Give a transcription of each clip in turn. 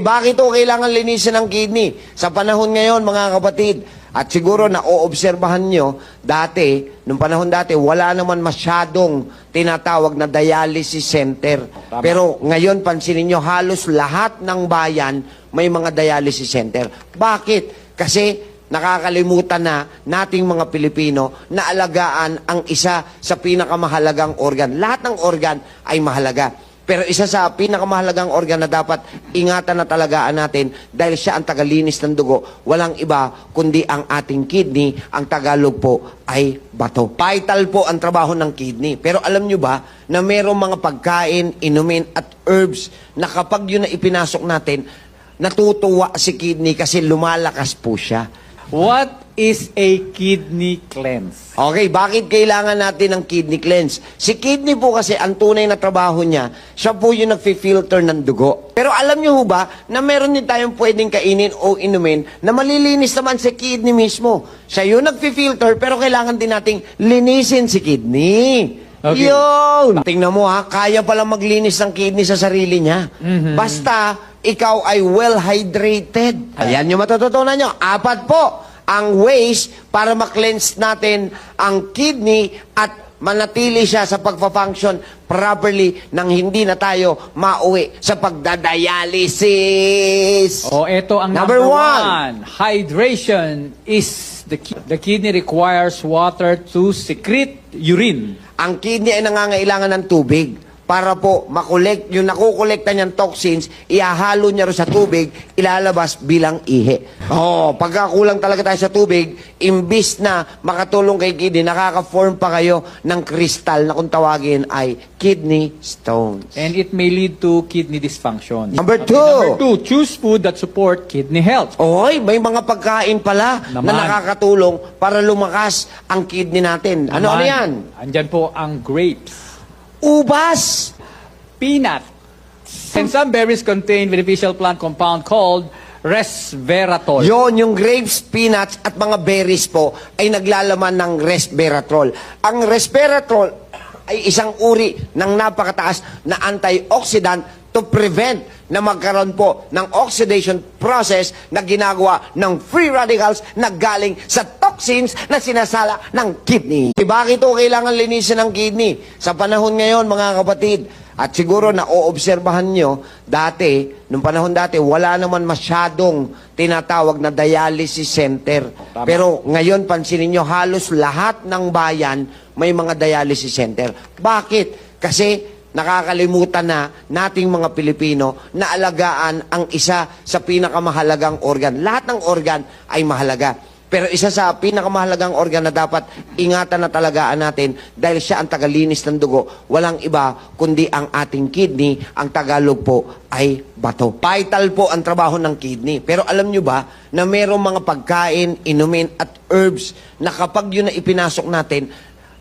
Bakit o kailangan linisin ang kidney? Sa panahon ngayon, mga kapatid, at siguro na oobserbahan nyo, dati, nung panahon dati, wala naman masyadong tinatawag na dialysis center. Pero ngayon, pansinin nyo, halos lahat ng bayan may mga dialysis center. Bakit? Kasi nakakalimutan na nating mga Pilipino na alagaan ang isa sa pinakamahalagang organ. Lahat ng organ ay mahalaga. Pero isa sa pinakamahalagang organ na dapat ingatan na talagaan natin dahil siya ang tagalinis ng dugo, walang iba kundi ang ating kidney, ang Tagalog po ay bato. Vital po ang trabaho ng kidney. Pero alam nyo ba na mayroong mga pagkain, inumin at herbs na kapag yun na ipinasok natin, natutuwa si kidney kasi lumalakas po siya. What is a kidney cleanse? Okay, bakit kailangan natin ng kidney cleanse? Si kidney po kasi, ang tunay na trabaho niya, siya po yung nagfi-filter ng dugo. Pero alam niyo ba, na meron din tayong pwedeng kainin o inumin na malilinis naman si kidney mismo. Siya yung nagfi-filter, pero kailangan din nating linisin si kidney. Okay. Yun! Tingnan mo ha, kaya pala maglinis ng kidney sa sarili niya. Basta, ikaw ay well-hydrated. Ayan yung matututunan nyo. Apat po ang ways para ma-cleanse natin ang kidney at manatili siya sa pagpa-function properly nang hindi na tayo mauwi sa pagdadialysis. O eto ang Number number, one. one. Hydration is the key. The kidney requires water to secrete urine. Ang kidney ay nangangailangan ng tubig para po makolekt, yung nakukolekta niyang toxins, ihahalo niya sa tubig, ilalabas bilang ihi. Oh, pagkakulang talaga tayo sa tubig, imbis na makatulong kay kidney, nakaka-form pa kayo ng kristal na kung tawagin ay kidney stones. And it may lead to kidney dysfunction. Number two. Number two, choose food that support kidney health. Oy, may mga pagkain pala na Naman. nakakatulong para lumakas ang kidney natin. Ano, ano yan? Andyan po ang grapes. Ubas! Peanut. And some berries contain beneficial plant compound called resveratrol. Yon, yung grapes, peanuts at mga berries po ay naglalaman ng resveratrol. Ang resveratrol ay isang uri ng napakataas na antioxidant to prevent na magkaroon po ng oxidation process na ginagawa ng free radicals na galing sa toxins na sinasala ng kidney. Bakit o kailangan linisin ng kidney? Sa panahon ngayon, mga kapatid, at siguro na oobserbahan nyo, dati, nung panahon dati, wala naman masyadong tinatawag na dialysis center. Pero ngayon, pansinin nyo, halos lahat ng bayan may mga dialysis center. Bakit? Kasi nakakalimutan na nating mga Pilipino na alagaan ang isa sa pinakamahalagang organ. Lahat ng organ ay mahalaga. Pero isa sa pinakamahalagang organ na dapat ingatan na talagaan natin dahil siya ang tagalinis ng dugo, walang iba kundi ang ating kidney, ang Tagalog po ay bato. Vital po ang trabaho ng kidney. Pero alam nyo ba na mayroong mga pagkain, inumin at herbs na kapag yun na ipinasok natin,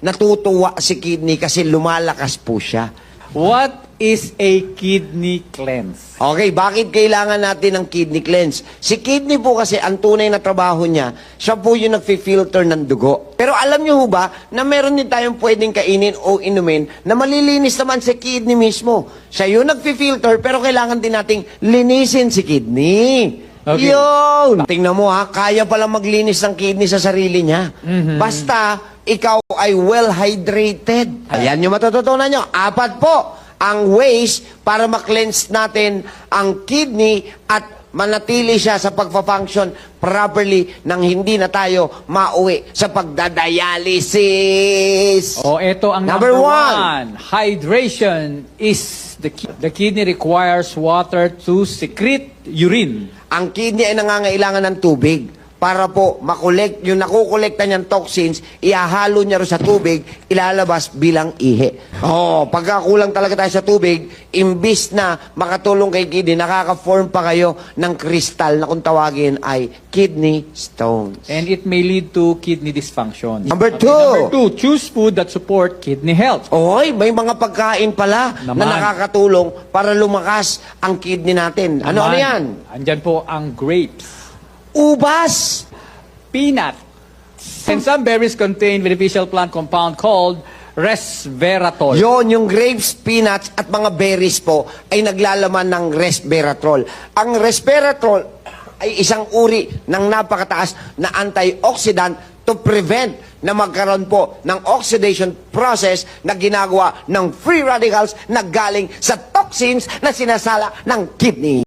natutuwa si kidney kasi lumalakas po siya. What is a kidney cleanse? Okay, bakit kailangan natin ng kidney cleanse? Si kidney po kasi, ang tunay na trabaho niya, siya po yung nagfi-filter ng dugo. Pero alam niyo ho ba, na meron din tayong pwedeng kainin o inumin na malilinis naman si kidney mismo. Siya yung nagfi-filter, pero kailangan din nating linisin si kidney. Okay. Yun! Tingnan mo ha, kaya pala maglinis ng kidney sa sarili niya. Basta, ikaw ay well-hydrated. Ayan yung matututunan nyo. Apat po ang ways para ma-cleanse natin ang kidney at manatili siya sa pagpa-function properly nang hindi na tayo mauwi sa pagdadialysis. O eto ang Number number, one. one. Hydration is the key. The kidney requires water to secrete urine. ang kidney ay nangangailangan ng tubig para po makolekt, yung nakukolekta niyang toxins, ihahalo niya rin sa tubig, ilalabas bilang ihi. Oh, pagkakulang talaga tayo sa tubig, imbis na makatulong kay kidney, nakaka-form pa kayo ng kristal na kung tawagin ay kidney stones. And it may lead to kidney dysfunction. Number two. Number two, choose food that support kidney health. Oy, may mga pagkain pala na Naman. nakakatulong para lumakas ang kidney natin. Ano, ano Naman, yan? Andyan po ang grapes. Ubas! Peanut. And some berries contain beneficial plant compound called resveratrol. Yon, yung grapes, peanuts at mga berries po ay naglalaman ng resveratrol. Ang resveratrol ay isang uri ng napakataas na antioxidant to prevent na magkaroon po ng oxidation process na ginagawa ng free radicals na galing sa toxins na sinasala ng kidney.